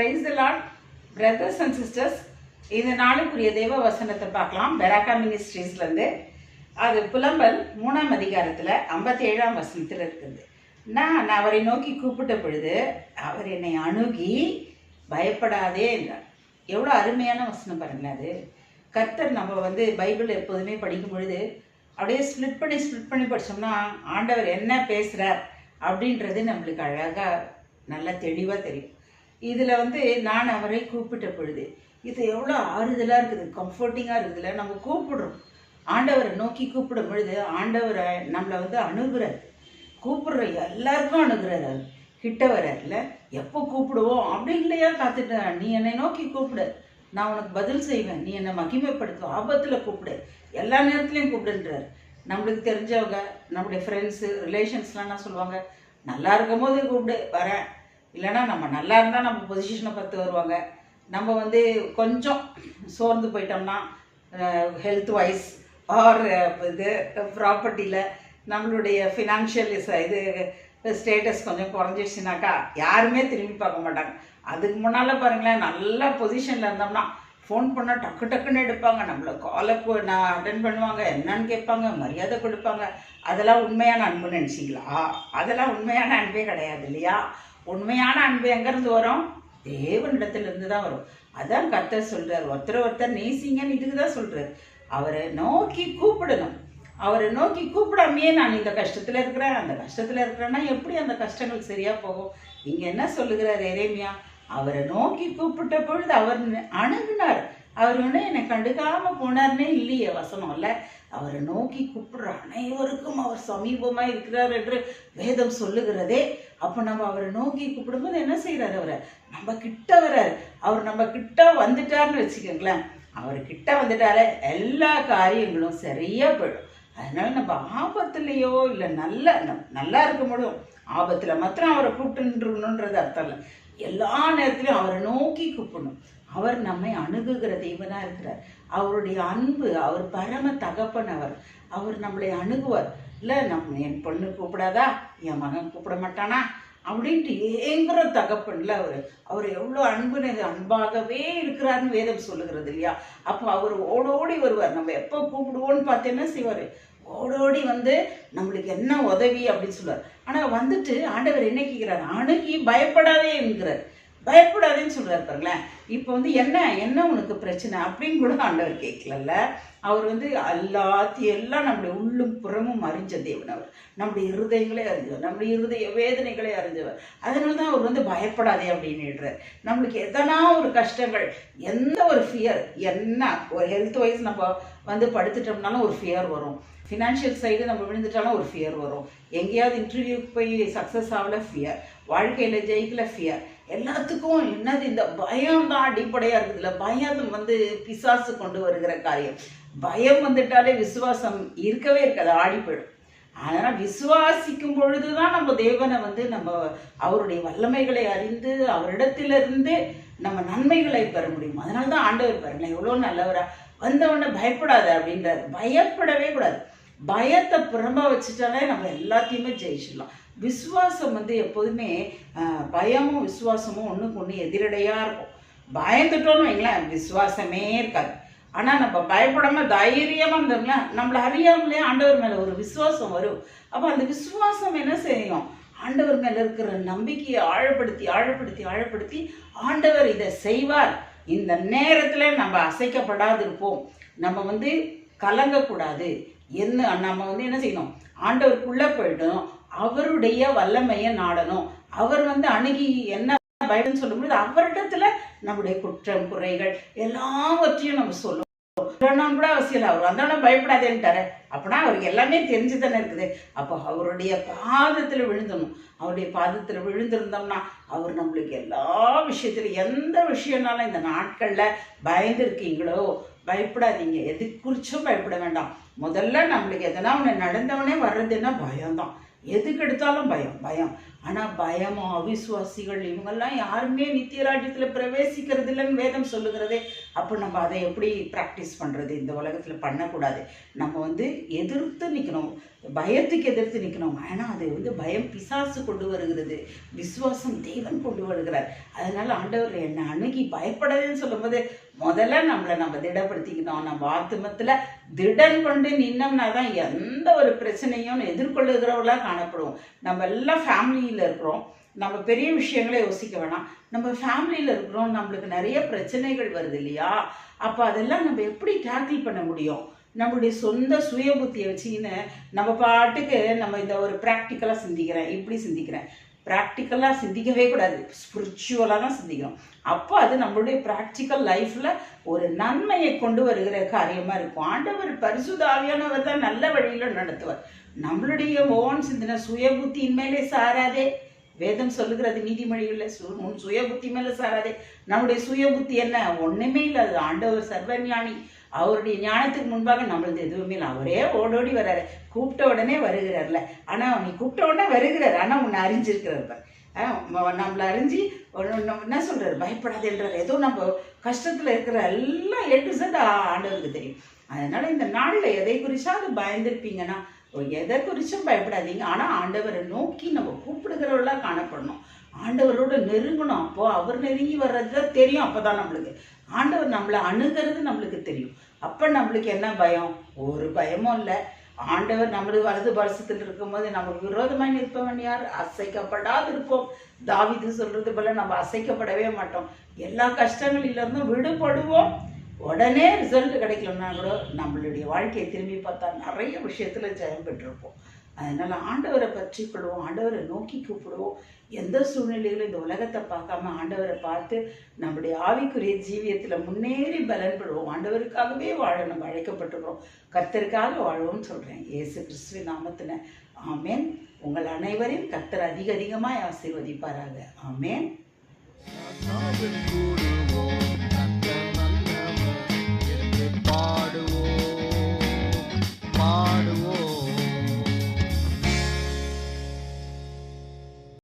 Praise lord brothers and sisters இந்த நாளுக்குரிய தேவ வசனத்தை பார்க்கலாம். பெராக்கா மினிஸ்ட்ரீஸ்லேருந்து அது புலம்பல் மூணாம் அதிகாரத்தில் ஐம்பத்தி ஏழாம் வசனத்தில் இருக்குது. நான் அவரை நோக்கி கூப்பிட்ட பொழுது அவர் என்னை அணுகி பயப்படாதே என்றார். எவ்வளோ அருமையான வசனம் பாருங்களேன் அது. கர்த்தர் நம்ம வந்து பைபிள் எப்போதுமே படிக்கும் பொழுது அப்படியே ஸ்ப்ளிட் பண்ணி ஸ்ப்ளிட் பண்ணி படித்தோம்னா ஆண்டவர் என்ன பேசுகிறார் அப்படின்றது நம்மளுக்கு அழகாக நல்லா தெளிவாக தெரியும். இதில் வந்து நான் அவரை கூப்பிட்ட பொழுது இது எவ்வளோ ஆறுதலாக இருக்குது கம்ஃபர்டிங்காக இருக்குதுல்ல நம்ம கூப்பிடுறோம். ஆண்டவரை நோக்கி கூப்பிடும் பொழுது ஆண்டவரை நம்மளை வந்து அணுகுறார். கூப்பிடுற எல்லாருக்கும் அணுகுறாரு அவர். கிட்ட வர்றாருல எப்போ கூப்பிடுவோம்? அப்படி இல்லையா காத்துட்ட நீ என்னை நோக்கி கூப்பிடு. நான் உனக்கு பதில் செய்வேன். நீ என்னை மகிமைப்படுத்தும் ஆபத்தில் கூப்பிடு. எல்லா நேரத்துலையும் கூப்பிடுன்றார். நம்மளுக்கு தெரிஞ்சவங்க நம்முடைய ஃப்ரெண்ட்ஸு ரிலேஷன்ஸ்லாம் என்ன சொல்லுவாங்க? நல்லா இருக்கும் போது கூப்பிடு. வரேன். இல்லைன்னா நம்ம நல்லா இருந்தால் நம்ம பொசிஷனை பார்த்து வருவாங்க. நம்ம வந்து கொஞ்சம் சோர்ந்து போயிட்டோம்னா ஹெல்த் வைஸ் ஆர் இது ப்ராப்பர்ட்டியில் நம்மளுடைய ஃபினான்ஷியல் இது ஸ்டேட்டஸ் கொஞ்சம் குறைஞ்சிடுச்சுனாக்கா யாருமே திரும்பி பார்க்க மாட்டாங்க. அதுக்கு முன்னால் பாருங்களேன் நல்ல பொசிஷனில் இருந்தோம்னா ஃபோன் பண்ணால் டக்கு டக்குன்னு எடுப்பாங்க. நம்மளை காலை நான் அட்டன் பண்ணுவாங்க. என்னன்னு கேட்பாங்க. மரியாதை கொடுப்பாங்க. அதெல்லாம் உண்மையான அன்பு நினச்சிங்களா? அதெல்லாம் உண்மையான அன்பே கிடையாது இல்லையா? உண்மையான அன்பு எங்கேருந்து வரும்? தேவனிடத்துலேருந்து தான் வரும். அதான் கர்த்தர் சொல்கிறார் ஒருத்தர் ஒருத்தர் நேசிங்கன்னு இதுக்கு தான் சொல்கிறார் அவரை நோக்கி கூப்பிடணும். அவரை நோக்கி கூப்பிடாமையே நான் இந்த கஷ்டத்தில் இருக்கிறேன். அந்த கஷ்டத்தில் இருக்கிறேன்னா எப்படி அந்த கஷ்டங்கள் சரியாக போகும்? இங்கே என்ன சொல்லுகிறார் எரேமியா? அவரை நோக்கி கூப்பிட்ட பொழுது அவர் அணுகுனார். அவர் ஒன்றும் என்னை கண்டுக்காமல் போனார்னே இல்லையே வசனம் இல்லை. அவரை நோக்கி கூப்பிடுற அனைவருக்கும் அவர் சமீபமாக இருக்கிறார் என்று வேதம் சொல்லுகிறதே. அப்போ நம்ம அவரை நோக்கி கூப்பிடும்போது என்ன செய்கிறார் அவரை? நம்ம கிட்ட வர்றாரு. அவர் நம்ம கிட்ட வந்துட்டார்னு வச்சுக்கோங்களேன். அவர் கிட்ட வந்துட்டாலே எல்லா காரியங்களும் சரியாக போயிடும். அதனால நம்ம ஆபத்துலேயோ இல்லை நல்ல நல்லா இருக்க முடியும் ஆபத்தில் மாத்திரம் அவரை கூப்பிட்டுன்றணுன்றது அர்த்தம் இல்லை. எல்லா நேரத்திலையும் அவரை நோக்கி கூப்பிடணும். அவர் நம்மை அணுகுகிற தெய்வனாக இருக்கிறார். அவருடைய அன்பு அவர் பரம தகப்பன் அவர். அவர் நம்மளை அணுகுவார். இல்லை நம் என் பொண்ணு கூப்பிடாதா? என் மகன் கூப்பிட மாட்டானா? அப்படின்ட்டு ஏங்குற தகப்பன்ல அவர். அவர் எவ்வளோ அன்புன்னு அன்பாகவே இருக்கிறாருன்னு வேதம் சொல்லுகிறது இல்லையா? அப்போ அவர் ஓடோடி வருவார். நம்ம எப்போ கூப்பிடுவோன்னு பார்த்து என்ன செய்வார்? ஓடோடி வந்து நம்மளுக்கு என்ன உதவி அப்படின்னு சொல்லுவார். ஆனால் வந்துட்டு ஆண்டவர் என்ன கேட்கிறார்? அணுகி பயப்படாதே என்கிறார். பயப்படாதேன்னு சொல்கிறார் பாருங்களேன். இப்போ வந்து என்ன என்ன உனக்கு பிரச்சனை அப்படின்னு கூட ஆண்டவர் கேட்கலல்ல. அவர் வந்து எல்லாத்தையும் எல்லாம் நம்முடைய உள்ளும் புறமும் அறிஞ்ச தேவன் அவர். நம்முடைய இருதயங்களே அறிஞ்சவர். நம்முடைய இருதய வேதனைகளே அறிஞ்சவர். அதனால தான் அவர் வந்து பயப்படாதே அப்படின்னு நம்மளுக்கு எதனா ஒரு கஷ்டங்கள் எந்த ஒரு ஃபியர் என்ன ஒரு ஹெல்த் வைஸ் நம்ம வந்து படுத்துட்டோம்னாலும் ஒரு ஃபியர் வரும். ஃபினான்ஷியல் சைடு நம்ம விழுந்துட்டாலும் ஒரு ஃபியர் வரும். எங்கேயாவது இன்டர்வியூக்கு போய் சக்ஸஸ் ஆகல ஃபியர் வாழ்க்கையில் ஜெயிக்கல ஃபியர் எல்லாத்துக்கும் என்னது இந்த பயம் தான் அடிப்படையாக இருக்குதுல்ல? பயம் வந்து பிசாசு கொண்டு வருகிற காரியம். பயம் வந்துட்டாலே விசுவாசம் இருக்கவே இருக்காது ஆடி போயிடும். அதனால் விசுவாசிக்கும் பொழுது தான் நம்ம தேவனை வந்து நம்ம அவருடைய வல்லமைகளை அறிந்து அவரிடத்திலிருந்து நம்ம நன்மைகளை பெற முடியும். அதனால தான் ஆண்டவர் பாருங்களேன் எவ்வளோ நல்லவரா. வந்தவனை பயப்படாத அப்படின்றாரு. பயப்படவே கூடாது. பயத்தை புறம்ப வச்சுட்டாலே நம்ம எல்லாத்தையுமே ஜெயிச்சிடலாம். விசுவாசம் வந்து எப்போதுமே பயமும் விசுவாசமும் ஒன்றுக்கு ஒன்று எதிரடையாக இருக்கும். பயந்துட்டோம்னு வைங்களேன் விசுவாசமே இருக்காது. ஆனால் நம்ம பயப்படாமல் தைரியமாக இருந்தோம்னா நம்மளை அறியாமலே ஆண்டவர் மேலே ஒரு விசுவாசம் வரும். அப்போ அந்த விசுவாசம் என்ன செய்யும்? ஆண்டவர் மேலே இருக்கிற நம்பிக்கையை ஆழப்படுத்தி ஆழப்படுத்தி ஆழப்படுத்தி ஆண்டவர் இதை செய்வார். இந்த நேரத்தில் நம்ம அசைக்கப்படாது இருப்போம் நம்ம வந்து கலங்கக்கூடாது. என்ன நம்ம வந்து என்ன செய்யணும்? ஆண்டவருக்குள்ளே போயிட்டோம் அவருடைய வல்லமையை நாடணும். அவர் வந்து அணுகி என்ன பயன்னு சொல்லும்போது அவரிடத்துல நம்முடைய குற்றம் குறைகள் எல்லாவற்றையும் நம்ம சொல்லுவோம் கூட அவசியம் இல்லை. அவர் வந்தோடனே பயப்படாதேன்ட்டாரு. அப்படின்னா அவருக்கு எல்லாமே தெரிஞ்சு தானே இருக்குது. அப்போ அவருடைய பாதத்தில் விழுந்தணும். அவருடைய பாதத்தில் விழுந்திருந்தோம்னா அவர் நம்மளுக்கு எல்லா விஷயத்திலும் எந்த விஷயம்னாலும் இந்த நாட்களில் பயந்துருக்கீங்களோ பயப்படாதீங்க. எது குறிச்சும் பயப்பட வேண்டாம். முதல்ல நம்மளுக்கு எதனா ஒன்று நடந்தவனே வர்றதுன்னா பயம்தான். எதுக்கு எடுத்தாலும் பயம் பயம். ஆனால் பயமும் அவிசுவாசிகள் இவங்கெல்லாம் யாருமே நித்திய ராஜ்யத்தில் பிரவேசிக்கிறது இல்லைன்னு வேதம் சொல்லுகிறதே. அப்போ நம்ம அதை எப்படி ப்ராக்டிஸ் பண்ணுறது இந்த உலகத்தில் பண்ணக்கூடாது. நம்ம வந்து எதிர்த்து நிற்கணும் பயத்துக்கு எதிர்த்து நிற்கணும். ஆனால் அது வந்து பயம் பிசாசு கொண்டு வருகிறது. விசுவாசம் தேவன் கொண்டு வருகிறார். அதனால ஆண்டவர் என்னை அணுகி பயப்படாதுன்னு சொல்லும்போது முதல்ல நம்மளை நம்ம திடப்படுத்திக்கணும் நம்ம ஆத்துமத்தில் திடன் கொண்டு நின்னோம்னா தான் எந்த ஒரு பிரச்சனையும் எதிர்கொள்ளுகிறவர்களா காணப்படுவோம். நம்ம எல்லாம் ஃபேமிலியில் இருக்கிறோம். நம்ம பெரிய விஷயங்களை யோசிக்க வேணாம். நம்ம ஃபேமிலியில் இருக்கிறோம். நம்மளுக்கு நிறைய பிரச்சனைகள் வருது இல்லையா? அப்போ அதெல்லாம் நம்ம எப்படி டேக்கிள் பண்ண முடியும்? நம்மளுடைய சொந்த சுய புத்தியை வச்சுக்கின்னு நம்ம பாட்டுக்கு நம்ம இந்த ஒரு ப்ராக்டிக்கலாக சிந்திக்கிறேன். இப்படி சிந்திக்கிறேன். ப்ராக்டிக்கலாக சிந்திக்கவே கூடாது. ஸ்பிரிச்சுவலாக தான் சிந்திக்கணும். அப்போ அது நம்மளுடைய ப்ராக்டிக்கல் லைஃப்பில் ஒரு நன்மையை கொண்டு வருகிற காரியமாக இருக்கும். ஆண்டவர் பரிசுதாவியானவர் தான் நல்ல வழியில் நடத்துவார். நம்மளுடைய ஓன் சிந்தனை சுய புத்தியின் மேலே சாராதே. வேதம் சொல்லுகிறது நீதிமொழிகளில் சு உன் சுய புத்தி மேலே சாராதே. நம்முடைய சுய புத்தி என்ன? ஒன்றுமே இல்லை அது ஆண்டவர் சர்வஞானி. அவருடைய ஞானத்துக்கு முன்பாக நம்மளது எதுவுமே இல்லை. அவரே ஓடோடி வர்றாரு. கூப்பிட்ட உடனே வருகிறார்ல. ஆனால் நீ கூப்பிட்ட உடனே வருகிறார். ஆனால் உன்னை அறிஞ்சிருக்கிறார் பார். நம்மளை அறிஞ்சு ஒரு- என்ன சொல்றாரு? பயப்படாதேன்றார் ஏதோ நம்ம கஷ்டத்தில் இருக்கிற எல்லாம் எட்டு டு Z ஆண்டவருக்கு தெரியும். அதனால இந்த நாளில் எதை குறிச்சாவது பயந்துருப்பீங்கன்னா எதை குறிச்சும் பயப்படாதீங்க. ஆனால் ஆண்டவரை நோக்கி நம்ம கூப்பிடுகிறவர்களா காணப்படணும். ஆண்டவரோட நெருங்கணும். அப்போ அவர் நெருங்கி வர்றது தான் தெரியும். அப்பதான் நம்மளுக்கு. ஆண்டவர் நம்மளை அணுகிறது நம்மளுக்கு தெரியும். அப்போ நம்மளுக்கு என்ன பயம்? ஒரு பயமும் இல்லை. ஆண்டவர் நம்மளுக்கு வலது பரிசத்தில் இருக்கும்போது நமக்கு விரோதமாய் நிற்பவன் யார்? அசைக்கப்படாது இருப்போம் தாவிது சொல்றது போல நம்ம அசைக்கப்படவே மாட்டோம். எல்லா கஷ்டங்களிலிருந்தும் விடுபடுவோம். உடனே ரிசல்ட் கிடைக்கலன்னா கூட நம்மளுடைய வாழ்க்கையை திரும்பி பார்த்தா நிறைய விஷயத்துல ஜெயம் பெற்றிருப்போம். அதனால் ஆண்டவரை பற்றி கொள்வோம் ஆண்டவரை நோக்கி கூப்பிடுவோம். எந்த சூழ்நிலையிலும் இந்த உலகத்தை பார்க்காம ஆண்டவரை பார்த்து நம்முடைய ஆவிக்குரிய ஜீவியத்தில் முன்னேறி பலன்படுவோம். ஆண்டவருக்காகவே வாழ நம்ம அழைக்கப்பட்டிருக்கிறோம். கர்த்தருக்காக வாழ்வோம்னு சொல்கிறேன் ஏசு கிறிஸ்துவின் நாமத்தில். ஆமேன். உங்கள் அனைவரையும் கர்த்தர் அதிக அதிகமாய் ஆசீர்வதிப்பாராக. ஆமேன்.